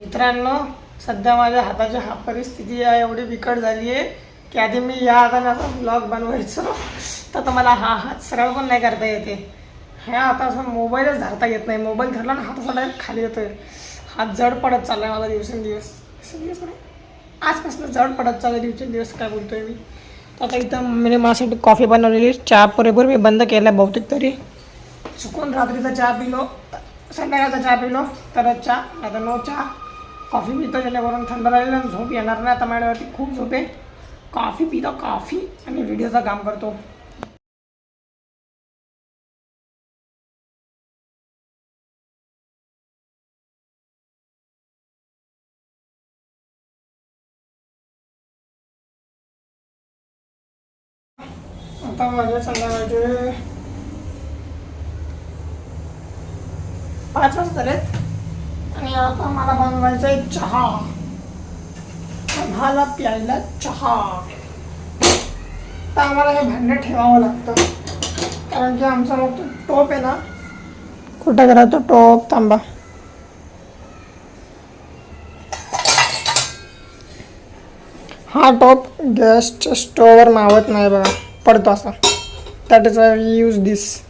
मित्रांनो सध्या माझ्या हाताची हा परिस्थिती आहे एवढी बिकट झाली आहे की आधी मी या हाताने असा ब्लॉग बनवायचो. तर आता मला हा हात सरळ पण नाही करता येते. ह्या आता असं मोबाईलच धरता येत नाही. मोबाईल धरला ना हात असा डायरेक्ट खाली येतोय. हात जड पडत चालला आहे दिवसेंदिवस. दिवस नाही. आजपासून जड पडत चाललं दिवसेंदिवस काय बोलतोय मी. तर आता इथं मी माझ्यासाठी कॉफी बनवलेली. चहा पुरेपूर मी बंद केला बहुतेक तरी. चुकून रात्रीचा चहा पिलो संध्याकाळचा चहा पिलो तरच चहा नाही तर नो चहा. कॉफी पितो जेणेकरून थंड राहील आणि झोप येणार नाही आता माझ्यावरती. खूप झोप आहे. कॉफी पितो कॉफी आणि व्हिडिओचं काम करतो. आता माझ्या संध्याकाळचे पाच वाजता आहेत आणि आता मला बनवायचा आहे चहा. मला प्यायला चहा. तर आम्हाला हे भांडं ठेवावं लागतं. कारण की आमचा मग तो टोप आहे ना. कुठं करा तो टोप? थांबा. हा टोप गॅसच्या स्टोवर मावत नाही बघा. पडतो असा. That is I use this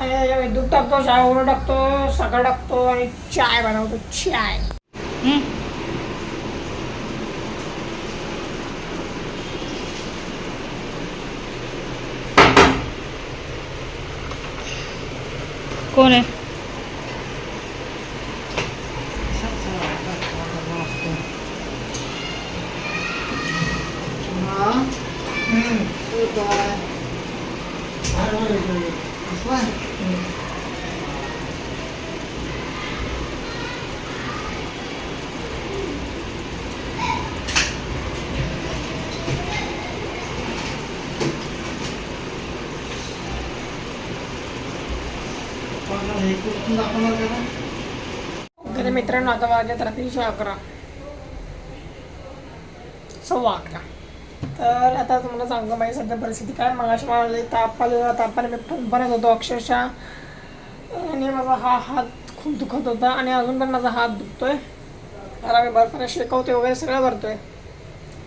आणि दूध टाकतो चहा उडून टाकतो साखर टाकतो आणि चाय बनवतो चाय. कोण आहे? तर मित्रांनो आता वाजल्यात रात्रीचे अकरा. सव्वा अकरा. तर आता तुम्हाला सांगतो माझी सध्या परिस्थिती काय? मगाशी मला ताप आलेला तापाने मी फणफणत होतो अक्षरशः. आणि माझा हा हात खूप दुखत होता आणि अजून पण माझा हात दुखतोय. त्याला मी बर्फाने शेकवते वगैरे सगळं करतोय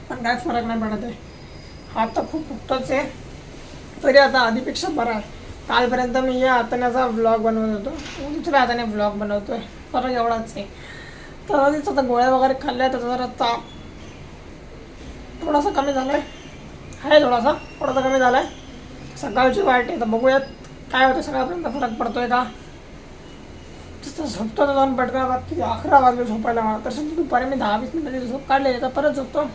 पण काय फरक नाही पडत आहे. हात तर खूप दुखतोच आहे. तरी आता आधीपेक्षा बरा आहे. कालपर्यंत मी या हाताण्याचा व्लॉग बनवत होतो. दुसऱ्या हाताने व्लॉग बनवतोय. फरक एवढाच आहे. तर तिचं आता गोळ्या वगैरे खाल्ल्या तर जरा ताप थोडासा कमी झाला आहे आहे थोडासा. थोडासा कमी झाला आहे सकाळची वाईट आहे तर बघूयात काय होतं सकाळपर्यंत फरक पडतोय का? तसं झोपतो तर जाऊन पटकन. बाकी किती अकरा वाजले झोपायला मला. तसं दुपारी मी दहा वीस मिनिटाची झोप काढली तर परत झोपतो.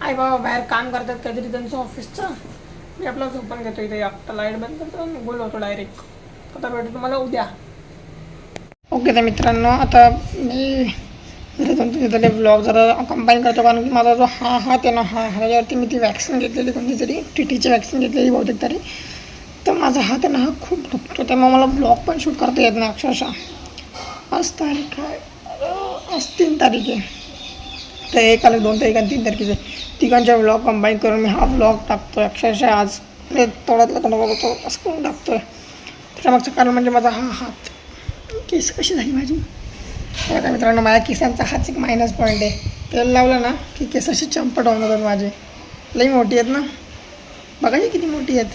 आई बाबा बाहेर काम करतात काहीतरी त्यांचं ऑफिसचं मी आपला झोपून घेतो इथे. आत्ता लाइट बंद करतो आणि गोल होतो डायरेक्ट आता भेटतो तुम्हाला उद्या. ओके तर मित्रांनो आता मी जरा ब्लॉग जरा कंबाईन करतो. कारण की माझा जो हा हात आहे ना हा ह्याच्यावरती मी ती वॅक्सिन घेतलेली कोणती तरी टी टीची वॅक्सिन घेतलेली बहुतेक तरी. तर माझा हात आहे ना हा खूप दुखतो. त्यामुळे मला ब्लॉग पण शूट करता येत नाही अक्षरशः. आज तारीख आहे. आज तीन तारीख आहे. तर एक आले दोन तारीख आणि तीन तारखेचे. तिघांच्या व्लॉग कंबाईन करून मी हा व्लॉग टाकतो आहे अक्षरशः आज मी तोड्यातला तोंड बघतो असं करून टाकतो आहे त्याच्यामागचं कारण म्हणजे माझा हा हात. केस कशी झाली माझी? आता मित्रांनो माझ्या केसांचा हाच एक मायनस पॉईंट आहे. तेल लावलं ना की केस अशी चंपट होऊन जातात माझे. लई मोठी आहेत ना? बघा ही किती मोठी आहेत.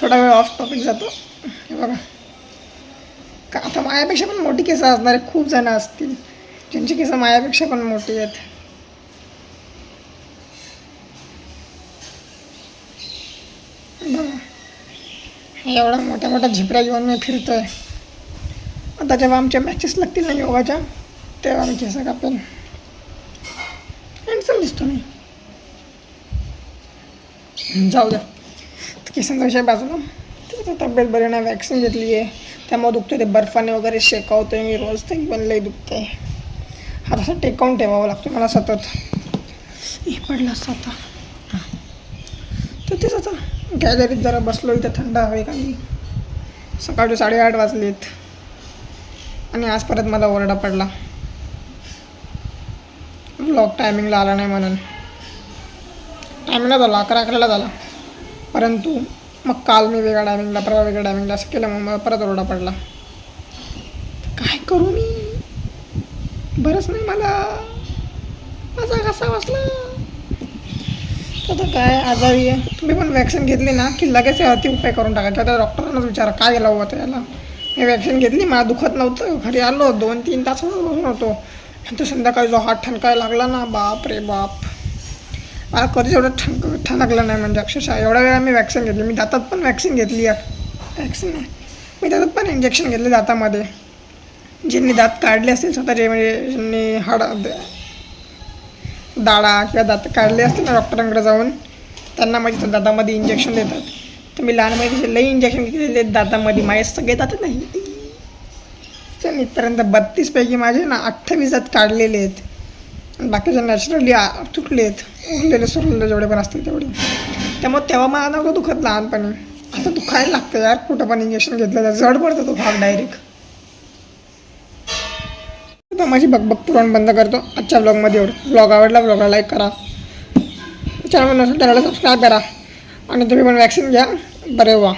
थोडा वेळ ऑफ टॉपिक जातो. हे बघा. का आता मायापेक्षा पण मोठी केसं असणारे खूप जणं असतील. ज्यांची केसं माझ्यापेक्षा पण मोठी आहेत बघा एवढा मोठ्या मोठ्या झिपऱ्या घेऊन मी आहे आता जेव्हा आमच्या मॅचेस लागतील ना योगाच्या तेव्हा मी केस कापेन. हँडसम दिसतो मी. जाऊ द्या. केसांचा विषय बाजूला. त्याचं तब्येत बरी नाही वॅक्सिन घेतली आहे त्यामुळे दुखतं ते बर्फाने वगैरे शेकावतोय मी रोज ते पण लई दुखतंय. हा तसं टेकावून ठेवावं लागतो मला सतत. ए पडला असता आता. हां. तर तेच आता. गॅलरीत जरा बसलो इथं थंड हवे खाली. सकाळचे साडेआठ वाजलेत. आणि आज परत मला ओरडा पडला. ब्लॉग टायमिंगला आला नाही म्हणून. टायमिंगला झाला अकरा अकराला झाला. परंतु मग काल मी वेगळ्या टायमिंगला परवा वेगळ्या टायमिंगला असं केलं मग मला परत ओरडा पडला. काय करू मी? बरंच नाही मला. माझा कसा वाचला. आता काय? आजारी आहे. तुम्ही पण वॅक्सिन घेतली ना की लगेच यावरती उपाय करून टाकायचा. आता डॉक्टरांनाच विचारा काय गेला होतं याला? मी वॅक्सिन घेतली मला दुखत नव्हतं. घरी आलो दोन तीन तास बसून होतो. नंतर संध्याकाळी जो हात ठणकाय लागला ना बाप रे बाप. मला कधीच एवढं ठणक ठणकलं नाही म्हणजे अक्षरशः. एवढ्या वेळा मी वॅक्सिन घेतली. मी दातात पण वॅक्सिन घेतली आहे. वॅक्सिन नाही. मी दातात पण इंजेक्शन घेतले दातामध्ये. ज्यांनी दात काढले असतील स्वतःचे म्हणजे ज्यांनी हाड दाढा किंवा दात काढले असतील ना डॉक्टरांकडे जाऊन त्यांना माझ्या दातामध्ये इंजेक्शन देतात. तर मी लहानपणी लई इंजेक्शन घेतलेले आहेत दातामध्ये. माझे सगळे दात नाही चल इथपर्यंत बत्तीसपैकी माझे ना अठ्ठावीस दात काढलेले आहेत. आणि बाकीचे नॅचरली तुटले आहेत. उरलेले सुरलेले जेवढे पण असतील तेवढे. त्यामुळे तेव्हा मला नव्हतं दुखत लहानपणी. आता दुखायला लागतं यार कुठं पण इंजेक्शन घेतलं तर जड पडतं तो भाग डायरेक्ट तर माझी बकबक पुरण बंद करतो आजच्या ब्लॉगमध्ये एवढं. ब्लॉग आवडला ब्लॉगला लाईक करा. चॅनल नसेल चॅनलला सबस्क्राईब करा. आणि तुम्ही पण वॅक्सिन घ्या. बरे व्हा.